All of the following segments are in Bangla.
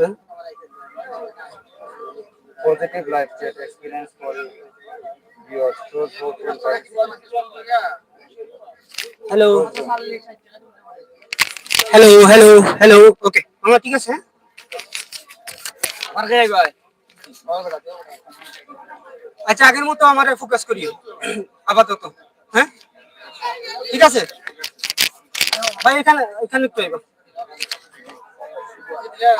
হ্যাঁ? positive life chat experience for. Those who feel satisfied. Hello hello hello hello okay আমার ঠিক আছে? আচ্ছা আগের মতো আমার ফোকাস করিও আপাতত হ্যাঁ ঠিক আছে ভাই এখানে এখানে একটু এগো।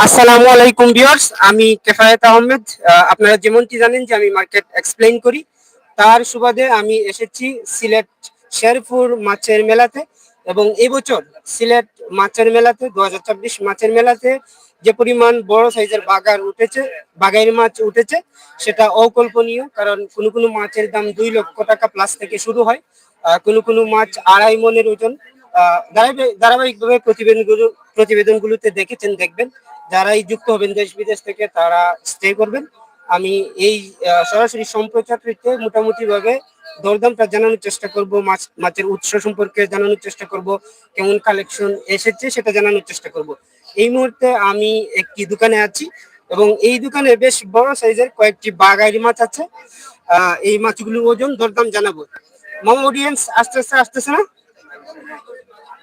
আসসালামু আলাইকুম ভিউয়ার্স, আমি কেফায়েত আহমেদ। আপনারা যেমনটি জানেন যে আমি মার্কেট এক্সপ্লেইন করি। তার সুবাদে আমি এসেছি সিলেট শেরপুর মাছের মেলাতে এবং এবছর সিলেট মাছের মেলাতে দুহাজার চব্বিশ মাছের মেলাতে যে পরিমাণ বড় সাইজের বাগার উঠেছে, বাগাইর মাছ উঠেছে, সেটা অকল্পনীয় কারণ কোনো কোনো মাছের দাম দুই লক্ষ টাকা প্লাস থেকে শুরু হয়। কোনো কোনো মাছ আড়াই মনের ওজন। ধারাবাহিকভাবে প্রতিবেদনগুলো প্রতিবেদনগুলোতে দেখেছেন, দেখবেন। যারাই যুক্ত হবেন দেশ বিদেশ থেকে, তারা স্টে করবেন। আমি এই সরাসরি সম্প্রচারটিতে মোটামুটি ভাবে দরদামটা জানানোর চেষ্টা করব, মাছ মাছের উৎস সম্পর্কে জানানোর চেষ্টা করব, কেমন কালেকশন এসেছে সেটা জানানোর চেষ্টা করব। এই মুহূর্তে আমি একটি দোকানে আছি এবং এই দোকানে বেশ বড় সাইজের কয়েকটি বাগাইরি মাছ আছে। এই মাছগুলোর ওজন দরদাম জানাব। মামা অডিয়েন্স আস্তে আস্তে আসতেছে না?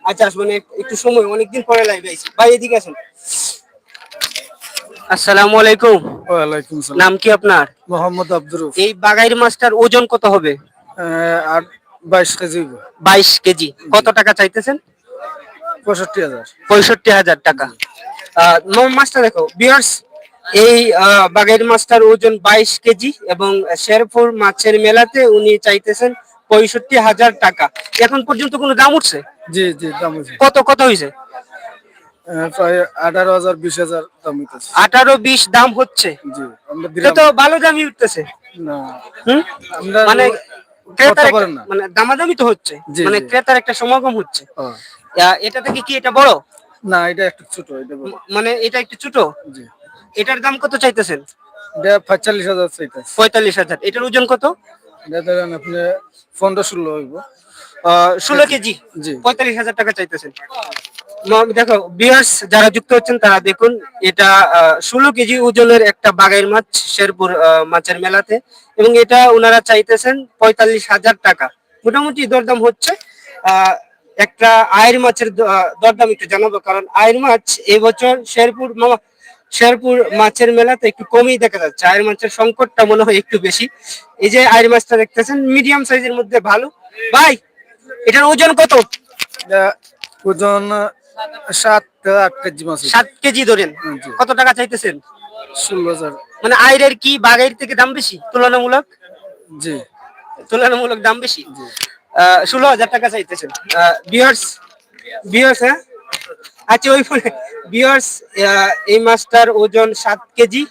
আচ্ছা আসবেন এক- একটু সময় অনেকদিন পরে লাইভে আইছি। ভাই এদিকে আসুন। আসসালামু আলাইকুম। ওয়ালাইকুম সালাম। নাম কি আপনার? মোহাম্মদ আব্দুর এই বাগাইর মাছটার ওজন কত হবে? আর বাইশ কেজি। বাইশ কেজি। কত টাকা চাইতেছেন? পঁয়ষট্টি হাজার। পঁয়ষট্টি হাজার টাকা। মাছটা দেখো বিয়ার্স এই বাগের মাছটার ওজন বাইশ কেজি এবং শেরপুর মাছের মেলাতে উনি চাইতেছেন পঁয়ষট্টি হাজার টাকা। এখন পর্যন্ত কোনো দাম উঠছে? জি জি দাম হয়েছে। কত কত হয়েছে? প্রায় আঠারো হাজার বিশ হাজার দাম হইতেছে। আঠারো বিশ দাম হচ্ছে? জি আমরা তো ভালো দামই উঠতেছে। না? আমরা মানে করতে ক্রেতার মানে দামাদামি তো হচ্ছে। মানে ক্রেতার একটা সমাগম হচ্ছে। এটা থেকে কি এটা বড়? না এটা একটু ছোট এটা মানে এটা একটু ছোট? জি। এটার দাম কত চাইতেছেন? এটা পঁয়তাল্লিশ হাজার চাইতেছে। পঁয়তাল্লিশ হাজার। এটার ওজন কত? এটা ধরেন আপনি পনেরো ষোলো হইব। ষোলো কেজি। পঁয়তাল্লিশ হাজার টাকা চাইতেছেন। দেখো বিয়ার্স যারা যুক্ত হচ্ছেন তারা দেখুন এটা ষোলো কেজি ওজনের একটা বাগাইর মাছ শেরপুর মাছের মেলাতে। এবং এটা ওনারা চাইতেছেন পঁয়তাল্লিশ হাজার টাকা। মোটামুটি দরদাম হচ্ছে। আহ, একটা আয়ের মাছের দরদাম একটু জানাব কারণ আয়ের মাছ এবছর শেরপুর শেরপুর মাছের মেলাতে একটু কমই দেখা যাচ্ছে। আয়ের মাছের সংকটটা মনে হয় একটু বেশি। এই যে আয়ের মাছটা দেখতেছেন মিডিয়াম সাইজের মধ্যে ভালো। ভাই এটার ওজন কত? ওজন সাত আট কেজি মাছ সাত কেজি ধরেন। কত টাকা চাইতেছেন? ষোলো হাজার। মানে আইরের কি বাগাইর থেকে দাম বেশি? তুলনামূলক? জি। তুলনামূলক দাম বেশি? ষোলো হাজার টাকা চাইতেছেন। বিয়ার্স বিয়ার্স হ্যাঁ? আচ্ছা ওই বিয়ার্স এই মাছটার ওজন সাত কেজি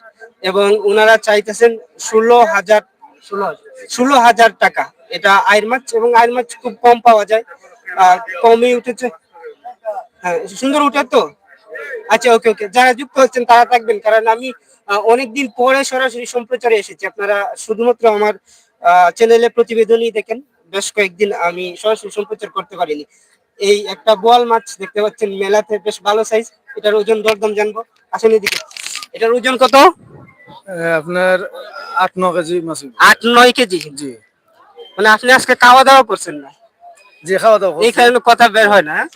এবং ওনারা চাইতেছেন ষোলো হাজার ষোলো হাজার। ষোলো হাজার টাকা। এটা আয়ের মাছ এবং আয়ের মাছ খুব কম পাওয়া যায়। আর কমই উঠেছে। হ্যাঁ সুন্দর উঠে তো? আচ্ছা ওকে ওকে যারা যুক্ত হচ্ছেন তারা থাকবেন। কারণ আমি অনেকদিন পরে সরাসরি সম্প্রচারে এসেছি। আপনারা শুধুমাত্র আমার চ্যানেলে প্রতিবেদনই দেখেন। বেশ কয়েকদিন আমি সরাসরি সম্প্রচার করতে পারিনি। এই একটা বোয়াল মাছ দেখতে পাচ্ছেন মেলাতে বেশ ভালো সাইজ এটার ওজন দরদাম জানব। আসেন এদিকে। এটার ওজন কত? আপনার আট ন কেজি মাছ। আট নয় কেজি। জি। মানে আপনি আজকে খাওয়া দাওয়া করছেন না? যে খাওয়া দাওয়া এই কারণে কথা বের হয় না হ্যাঁ?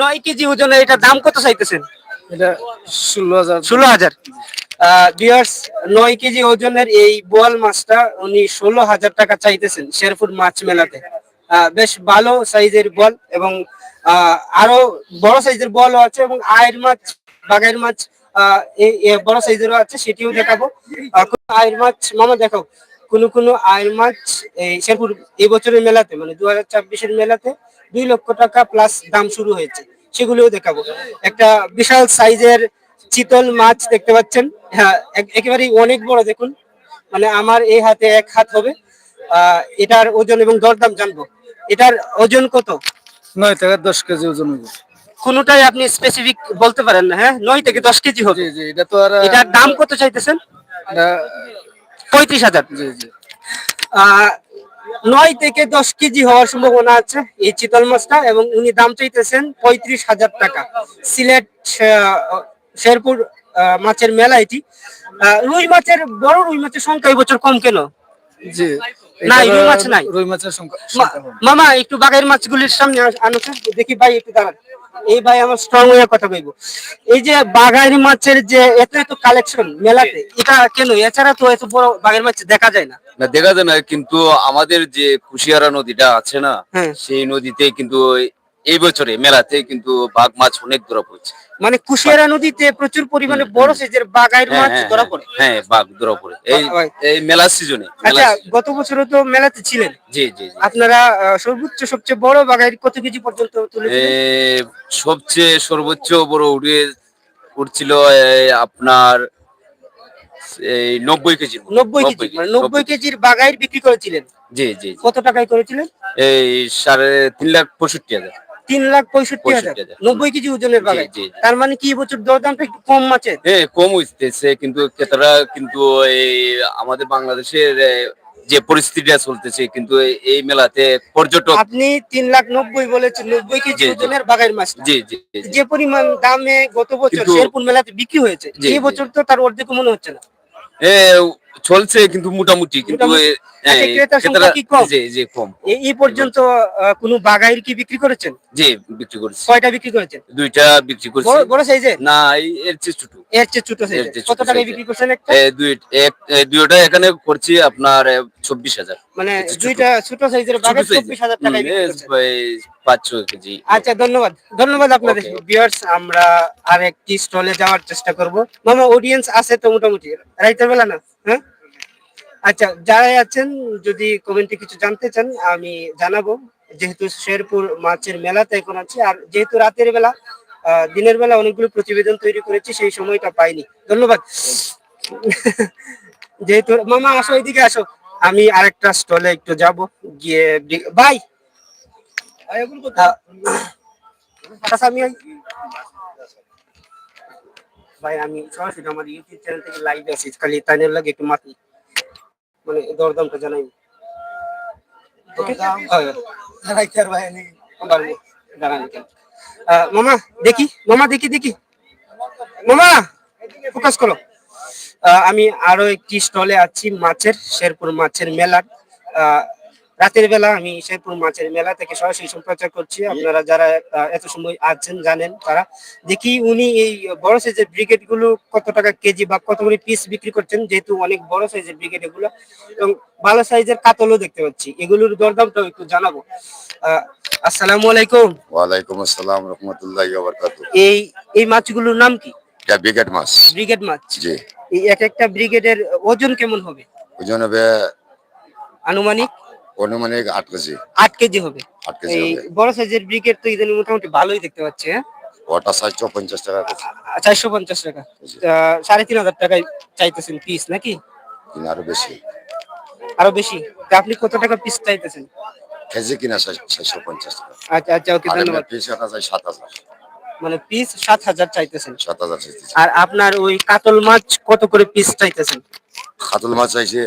নয় কেজি ওজনে এটা দাম কত চাইতেছেন? এটা ষোলো হাজার। ষোলো হাজার। নয় কেজি ওজনের এই বোয়াল মাছটা উনি ষোলো হাজার টাকা চাইতেছেন শেরপুর মাছ মেলাতে। আহ, বেশ ভালো সাইজের বল এবং আহ, আরও বড় সাইজের বলও আছে এবং আয়ের মাছ বাগাইয়ের মাছ বড় সাইজেরও আছে, সেটিও দেখাবো। আয়ের মাছ মামা দেখো কোন কোন আয়ের মাছ এই শেরপুর এই বছরের মেলাতে মানে দু হাজার মেলাতে দুই লক্ষ টাকা প্লাস দাম শুরু হয়েছে, সেগুলোও দেখাবো। একটা বিশাল সাইজের চিতল মাছ দেখতে পাচ্ছেন। হ্যাঁ এক- একেবারেই অনেক বড় দেখুন মানে আমার এই হাতে এক হাত হবে। এটার ওজন এবং দরদাম জানব। এটার ওজন কত? নয় থেকে দশ কেজি ওজন হইব কোনটাই আপনি স্পেসিফিক বলতে পারেন না হ্যাঁ? নয় থেকে দশ কেজি হবে জি জি এটা তো আর এটার দাম কত চাইতেছেন? পঁয়ত্রিশ হাজার। জি জি। আহ, নয় থেকে দশ কেজি হওয়ার সম্ভাবনা আছে এই চিতল মাছটা এবং উনি দাম চাইতেছেন পঁয়ত্রিশ হাজার টাকা। সিলেট শেরপুর মাছের মেলা এটি। রুই মাছের বড় রুই মাছের সংখ্যা এই বছর কম কেন? জি নাই, এটার রুই মাছ নাই। রুই মাছের সংখ্যা মা- সংখ্যা কম। মামা একটু বাঘের মাছগুলির সামনে আনো দেখি ভাই একটু দাঁড়ান। এই ভাই আমার স্ট্রং হয়ে কথা কইব। এই যে বাঘাইর মাছের যে এত এত কালেকশন মেলাতে এটা কেন? এছাড়া তো এত বড় বাঘের মাছ দেখা যায় না। না দেখা যায় না কিন্তু আমাদের যে কুশিয়ারা নদীটা আছে না হ্যাঁ। সেই নদীতে কিন্তু এই বছরে মেলাতে কিন্তু বাঘ মাছ অনেক ধরা পড়ছে। মানে কুশিয়ারা নদীতে প্রচুর পরিমাণে বড় সাইজের বাঘাইর হ্যাঁ, মাছ হ্যাঁ, ধরা হ্যাঁ, পড়ে। হ্যাঁ বাঘ ধরা পড়ে। এই এই মেলার সিজনে আচ্ছা গত বছর তো মেলাতে ছিলেন। জি জি। আপনারা সর্বোচ্চ সবচেয়ে বড় বাঘাইর কত কেজি পর্যন্ত এ, তুলেছিলেন সবচেয়ে সর্বোচ্চ বড় উঠে উঠছিল আপনার এই নব্বই কেজি নব্বই কেজি মানে নব্বই কেজির বাঘাইর বিক্রি করেছিলেন? জি জি জি। কত টাকায় করেছিলেন? এই সাড়ে তিন লাখ পঁয়ষট্টি হাজার। তিন লাখ পঁয়ষট্টি হাজার নব্বই কেজি ওজনের জি। তার মানে কি বছর দরদামটা একটু কম মাছের হ্যাঁ কম হইতেছে কিন্তু ক্রেতারা কিন্তু এই আমাদের বাংলাদেশের যে পরিস্থিতিটা চলতেছে কিন্তু এই- মেলাতে পর্যটক আপনি তিন লাখ নব্বই বলেছেন নব্বই কেজি। ওজনের বাঘাইর মাছ জি জি। যে পরিমাণ দামে গত বছর শেরপুর মেলাতে বিক্রি হয়েছে এই বছর তো তার অর্ধেক মনে হচ্ছে না এ, চলছে কিন্তু মোটামুটি কিন্তু এই- পর্যন্ত কোনো কি বিক্রি করেছেন? জি বিক্রি করছি। কয়টা বিক্রি করেছেন? দুইটা বিক্রি করছি। বড় না এই- এর চেয়ে ছোট। এর চেয়ে ছোট সাইজের কত টাকায় বিক্রি করছেন একটা? দুই দুইটা এখানে করছি আপনার চব্বিশ হাজার। মানে। দুইটা ছোট সাইজের। চব্বিশ হাজার টাকায় বিক্রি করছেন। কেজি। আচ্ছা ধন্যবাদ। ধন্যবাদ আপনাদের. ভিউয়ার্স আমরা আর একটি স্টলে যাওয়ার চেষ্টা করব। মামা অডিয়েন্স আছে তো মোটামুটি? রাইতের বেলা না? হ্যাঁ? আচ্ছা যারা আছেন যদি কমেন্টে কিছু জানতে চান আমি জানাব। যেহেতু শেরপুর মাছের মেলাতে এখন আছে আর যেহেতু রাতের বেলা দিনের বেলা অনেকগুলো প্রতিবেদন তৈরি করেছি সেই সময়টা পাইনি। ধন্যবাদ। যেহেতু মামা আসো এদিকে আসো। আমি আরেকটা স্টলে একটু যাব গিয়ে বি- ভাই! আহ, আচ্ছা আমি ভাই আমি সরাসরি আমার ইউটিউব চ্যানেল থেকে লাইভ আছি খালি তাইনের লাগে একটু মাতি। মানে দরদামটা জানাই। মামা দেখি মামা দেখি দেখি। মামা ফোকাস করো। আহ, আমি আরও একটি স্টলে আছি মাছের শেরপুর মাছের মেলার। আহ, রাতের বেলা আমি শেরপুর মাছের মেলা থেকে সরাসরি সম্প্রচার করছি। আপনারা যারা এত সময় আছেন জানেন তারা। দেখি উনি এই বড় সাইজের ব্রিগেডগুলো কত টাকা কেজি বা কত করে পিস বিক্রি করছেন যেহেতু অনেক বড় সাইজের ব্রিগেড এগুলো এবং ভালো সাইজের কাতলও দেখতে পাচ্ছি। এগুলোর দরদামটাও একটু জানাব। আহ, আসসালামু আলাইকুম। ওয়ালাইকুম আসসালাম রহমতুল্লাহ বারকাতু এই এই মাছগুলোর নাম কি? এটা বিকেট মাছ। ব্রিগেড মাছ। জি। এই এক একটা ব্রিগেডের ওজন কেমন হবে? ওজন হবে আনুমানিক? অনুমানিক আট কেজি। আট কেজি হবে। আট কেজি এই হবে। বড় সাইজের ব্রিগেড তো ইদানিং মোটামুটি ভালোই দেখতে পাচ্ছি হ্যাঁ? ওটা সাতশো পঞ্চাশ টাকা কেজি। চারশো পঞ্চাশ টাকা। আহ, সাড়ে তিন হাজার টাকায় চাইতেছেন পিস নাকি? কিনা আরও বেশি। আরও বেশি? তা আপনি কত টাকা পিস চাইতেছেন? কেজি কিনা সাতশো পঞ্চাশ টাকা। আচ্ছা আচ্ছা ওকে আর ধন্যবাদ। পিস কাটা যায় সাত হাজার। মানে পিস সাত হাজার চাইতেছেন। সাত হাজার চাইতেছে। আর আপনার ওই কাতল মাছ কত করে পিস চাইতেছেন? খাতুল মাছ চাইছে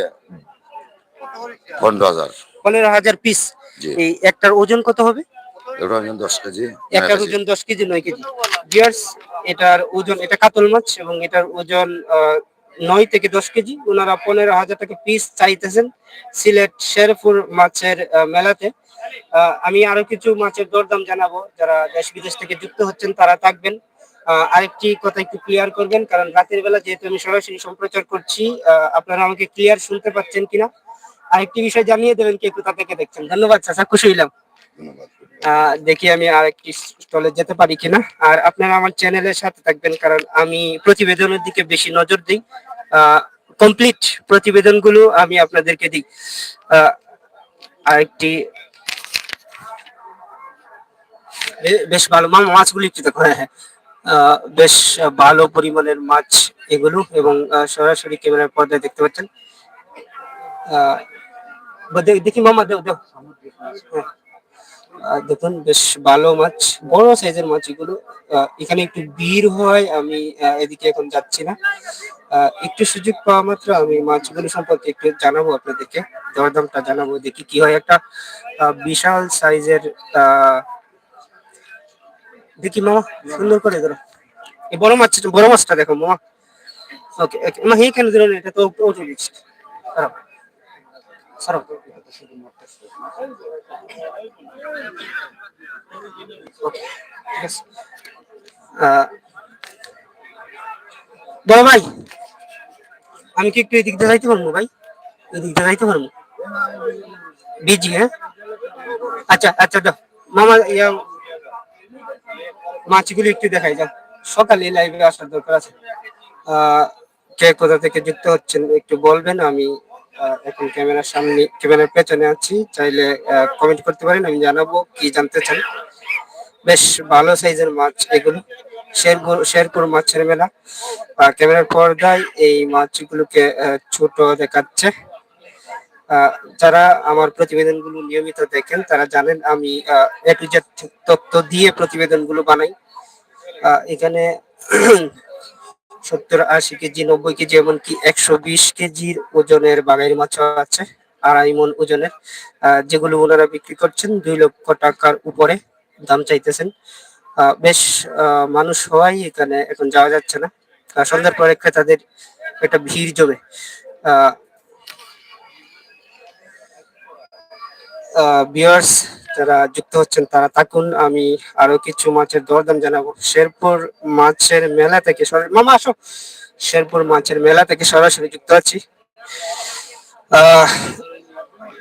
পনেরো হাজার। পনেরো হাজার পিস এই একটার ওজন কত হবে? নয় একটার কেজি। ওজন দশ কেজি নয় কেজি। বিয়ার্স এটার ওজন এটা কাতল মাছ এবং এটার ওজন নয় থেকে দশ কেজি। ওনারা পনেরো হাজার টাকা পিস চাইতেছেন সিলেট শেরপুর মাছের মেলাতে। আমি আরও কিছু মাছের দরদাম জানাব। যারা দেশ বিদেশ থেকে যুক্ত হচ্ছেন তারা থাকবেন। আহ, আরেকটি কথা একটু ক্লিয়ার করবেন কারণ রাতের বেলা যেহেতু আমি সরাসরি সম্প্রচার করছি আপনারা আমাকে ক্লিয়ার শুনতে পাচ্ছেন কিনা? আরেকটি বিষয় জানিয়ে দেবেন কে কোথা থেকে দেখছেন। ধন্যবাদ চাচা খুশি হইলাম। দেখি আমি আরেকটি স্টলে যেতে পারি কিনা। আর আপনারা আমার চ্যানেলের সাথে থাকবেন কারণ আমি প্রতিবেদনের দিকে বেশি নজর দিই। কমপ্লিট প্রতিবেদনগুলো আমি আপনাদেরকে দিই। আরেকটি। বেশ ভালো মাছগুলি একটু দেখো হ্যাঁ হ্যাঁ। আহ, বেশ ভালো পরিমাণের মাছ এগুলো এবং সরাসরি ক্যামেরার পর্দায় দেখতে পাচ্ছেন। আহ, দেখি মামা হ্যাঁ। আহ, দেখুন বেশ ভালো মাছ বড় সাইজের মাছ এগুলো। এখানে একটু ভিড় হয় আমি এদিকে এখন যাচ্ছি না। একটু সুযোগ পাওয়া মাত্র আমি মাছগুলো সম্পর্কে একটু জানাব আপনাদেরকে। দরদামটা জানাব দেখি কি হয় একটা বিশাল সাইজের দেখি মামা সুন্দর করে ধরো। এই বড় মাছ বড় মাছটা দেখো মামা। ওকে মা হে কেন দিল না এটা তো ওঠে দিচ্ছে সরো সরো ওকে ঠিক আছে আহ, বড় ভাই আমি কি একটু এদিক দিয়ে যাইতে পারব ভাই? এদিক দিয়ে যাইতে পারব? বিজি হ্যাঁ? আচ্ছা আচ্ছা দাও মামা ইয়া মাছগুলো একটু দেখাই যাও। সকালে লাইভে আসার দরকার আছে। আহ, কে কোথা থেকে যুক্ত হচ্ছেন একটু বলবেন আমি এখন ক্যামেরার সামনে, ক্যামেরার পেছনে আছি। চাইলে কমেন্ট করতে পারেন, আমি জানাব কি জানতে চান। বেশ ভালো সাইজের মাছ এগুলো। শেরপুর শেরপুর মাছের মেলা। ক্যামেরার পর্দায় এই মাছগুলোকে ছোট দেখাচ্ছে। যারা আমার প্রতিবেদনগুলো নিয়মিত দেখেন, তারা জানেন আমি এ টু জেড তথ্য দিয়ে প্রতিবেদনগুলো বানাই। এখানে সত্তর, আশি কেজি, নব্বই কেজি, এমনকি একশো বিশ কেজির ওজনের বাগাইর মাছও আছে, আড়াই মন ওজনের। যেগুলো ওনারা বিক্রি করছেন, দুই লক্ষ টাকার উপরে দাম চাইতেছেন। বেশ মানুষ হওয়াই এখানে এখন যাওয়া যাচ্ছে না। সন্ধ্যার পরে ক্রেতাদের একটা ভিড় জমে। আহ যারা যুক্ত হচ্ছেন তারা থাকুন, আমি আরও কিছু মাছের দরদাম জানাব। শেরপুর মাছের মেলা থেকে মামা, আসো। শেরপুর মাছের মেলা থেকে সরাসরি যুক্ত আছি।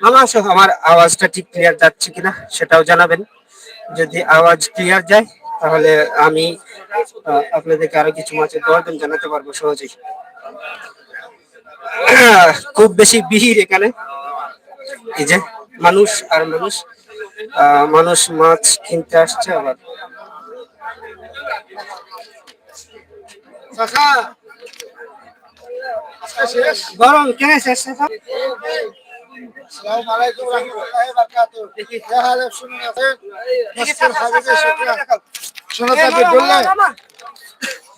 মামা, আসো, আমার আওয়াজটা ঠিক ক্লিয়ার যাচ্ছে কিনা সেটাও জানাবেন। যদি আওয়াজ ক্লিয়ার যায়, তাহলে আমি আপনাদেরকে আরও কিছু মাছের দরদাম জানাতে পারব সহজেই। খুব বেশি ভিড় এখানে। এই যে, মানুষ, আর মানুষ। মানুষ মাছ কিনতে আসছে আবার। গরম কেন শেষ শেষ?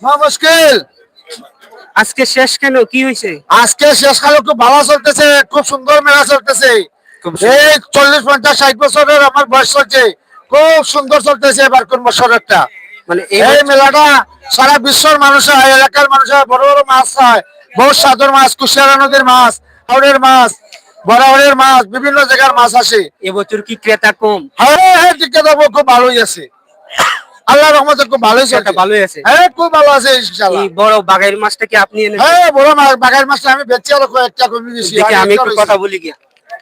মুশকিল। আজকে শেষ কেন? কি হয়েছে আজকে শেষকালে খুব ভালো চলতেছে খুব সুন্দর মেলা চলতেছে। এই চল্লিশ পঞ্চাশ ষাট বছরের আমার বয়স চলছে। খুব সুন্দর চলতেছে এবার কোন বছরেরটা। মানে এই মেলাটা সারা বিশ্বের মানুষ হয় এলাকার মানুষ হয় বড় বড় মাছ হয়। বহু সাদর মাছ কুশিয়ারা নদীর মাছ হাওড়ের মাছ বরাবরের মাছ বিভিন্ন জায়গার মাছ আসে। এবছর কি ক্রেতা কম? হ্যাঁ হ্যাঁ টিকে দেবো খুব ভালোই আছে। আল্লাহ রহমতে খুব ভালোই ক্রেতা চলছে। ভালোই আছে। হ্যাঁ খুব ভালো আছে ইনশাআল্লাহ। এই বড় বাগাইর মাছটা কি আপনি এনেছেন? হ্যাঁ বড় মাছ মাছটা আমি বেচছি আরও কয়েকটা কমে গেছি আমি একটু কথা বলি গিয়া।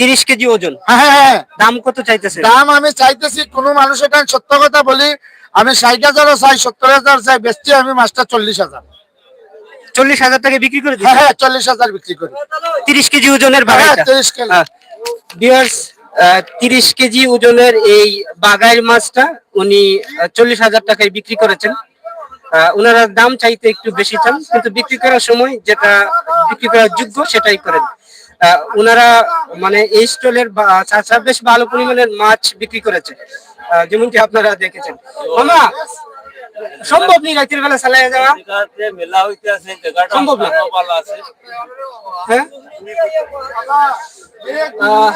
তিরিশ কেজি ওজন। হ্যাঁ হ্যাঁ হ্যাঁ। দাম কত চাইতেছে দাম আমি চাইতেছি কোন মানুষ এখানে সত্য কথা বলি আমি ষাট হাজারও চাই সত্তর হাজার চাই বেচছি আমি মাছটা চল্লিশ হাজার। চল্লিশ হাজার টাকা বিক্রি করে হ্যাঁ হ্যাঁ চল্লিশ হাজার বিক্রি করি। তিরিশ কেজি ওজনের তিরিশ কেজি। ভিউয়ার্স তিরিশ কেজি ওজনের এই বাগাইর মাছটা উনি চল্লিশ হাজার টাকায় বিক্রি করেছেন। ওনারা দাম চাইতে একটু বেশি চান কিন্তু বিক্রি করার সময় যেটা বিক্রি করার যোগ্য সেটাই করেন। ওনারা মানে এই স্টলের চাচা বেশ ভালো পরিমাণের মাছ বিক্রি করেছে। যেমনটি আপনারা দেখেছেন। মামা সম্ভব নেই রাতের বেলা চালায় যাওয়া? মেলা হইতে আছে সম্ভব না। হ্যাঁ? আহ,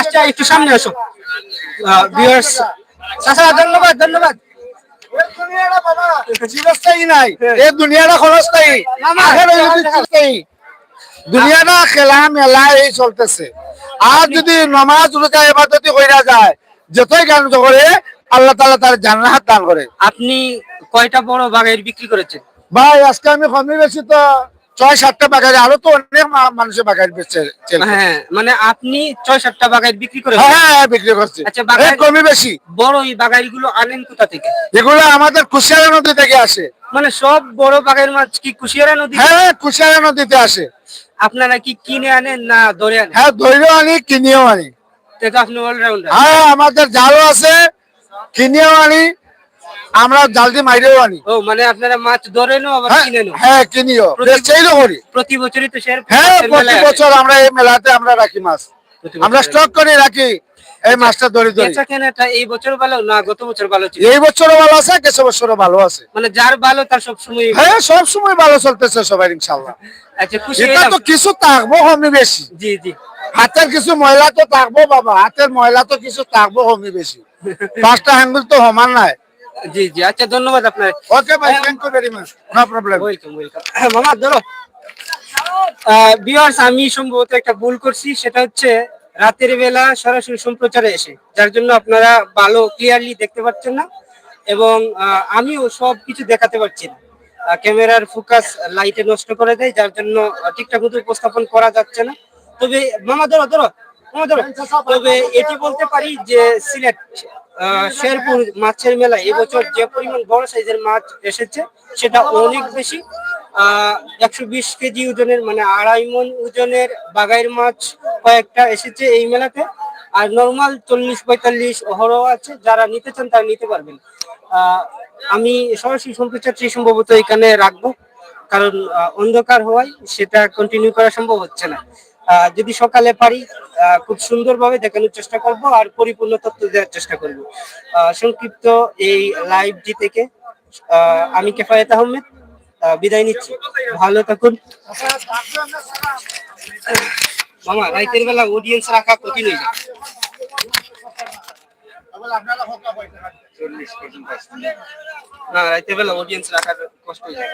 আচ্ছা একটু সামনে আসো। ভিউয়ার্স চাচা ধন্যবাদ ধন্যবাদ। চিরস্থায়ী নাই এই দুনিয়াটা হইলে চিরস্থায়ী দুনিয়াটা খেলা মেলা এই চলতেছে। আর যদি নমাজ রোজা এবাদতি কইরা যায় যতই গান করে আল্লাহ তাআলা তার জান্নাত দান করে। আপনি কয়টা বড় বাগাইর বিক্রি করেছেন? ভাই আজকে আমি কমই বেশি তো ছয় সাতটা বাগারে আরও তো অনেক মানুষের বাগান হ্যাঁ মানে আপনি ছয় সাতটা বাগাইর বিক্রি করে হ্যাঁ, হ্যাঁ, বিক্রি করছি। আচ্ছা, কমই বেশি। বড় এই বাগাইরগুলো আনেন কোথা থেকে? এগুলো আমাদের কুশিয়ারা নদী থেকে আসে। মানে সব বড় বাগাইর মাছ কি কুশিয়ারা নদী? হ্যাঁ হ্যাঁ, কুশিয়ারা নদীতে আসে। আপনারা কি কিনে আনেন না ধরে আনেন? হ্যাঁ ধরেও আনি কিনেও আনি। এটা আপনি অলরাউন্ডার হ্যাঁ আমাদের জালও আছে কিনেও আনি আমরা জাল দিয়ে মাইরেও আনি। ও মানে আপনারা মাছ ধরেন আবার হ্যাঁ, হ্যাঁ কিনিও। সেইও করি। প্রতি বছরই তো শেয়ার হ্যাঁ প্রতি বছর আমরা এই মেলাতে আমরা রাখি মাছ। আমরা স্টক করে রাখি। এই মাছটা ধরে ধরে। বেচা কেনাটা এই বছর ভালো না গত বছর ভালো ছিল? এই বছরও ভালো আছে বছরও ভালো আছে। মানে যার ভালো তার সব সময় হ্যাঁ সব সময় ভালো চলতেছে সবাই ইনশাল্লাহ। আচ্ছা খুশি এটা তো কিছু থাকব কমি বেশি। জি জি। হাতের কিছু ময়লা তো থাকব বাবা। হাতের ময়লা তো কিছু থাকব কমি বেশি। পাঁচটা হ্যাঙ্গুল তো সমান নাই। জি জি। আচ্ছা ধন্যবাদ আপনার। ওকে ভাই thank you very much no problem welcome welcome মামা ধরো। বিয়ার্স আমি সম্ভবত একটা ভুল করছি সেটা হচ্ছে রাতের বেলা সরাসরি সম্প্রচারে এসে, যার জন্য আপনারা ভালো ক্লিয়ারলি দেখতে পাচ্ছেন না এবং আমিও সব কিছু দেখাতে পারছি না। ক্যামেরার ফোকাস লাইটে নষ্ট করে দেয়, যার জন্য ঠিকঠাক মতো উপস্থাপন করা যাচ্ছে না। তবে, মামা, ধরো ধরো, মামা, ধরো। তবে এটি বলতে পারি যে, সিলেট শেরপুর মাছের মেলা এবছর যে পরিমাণ বড় সাইজের মাছ এসেছে, সেটা অনেক বেশি। একশো বিশ কেজি ওজনের মানে আড়াই মন ওজনের বাগাইর মাছ কয়েকটা এসেছে এই মেলাতে। আর নর্মাল চল্লিশ পঁয়তাল্লিশ অহরহ আছে যারা নিতে চান তারা নিতে পারবেন। আমি সরাসরি সম্প্রচারটি সম্ভবত এখানে রাখব কারণ অন্ধকার হওয়ায় সেটা কন্টিনিউ করা সম্ভব হচ্ছে না। যদি সকালে পারি খুব সুন্দরভাবে দেখানোর চেষ্টা করব আর পরিপূর্ণ তথ্য দেওয়ার চেষ্টা করব। সংক্ষিপ্ত এই লাইভটি থেকে আমি কেফায়েত আহমেদ আহ, বিদায় নিচ্ছি। ভালো থাকুন। মামা, রাইতের বেলা অডিয়েন্স রাখা কঠিন হয়ে যায়। না, রাইতের বেলা অডিয়েন্স রাখা কষ্ট হয়ে যায়।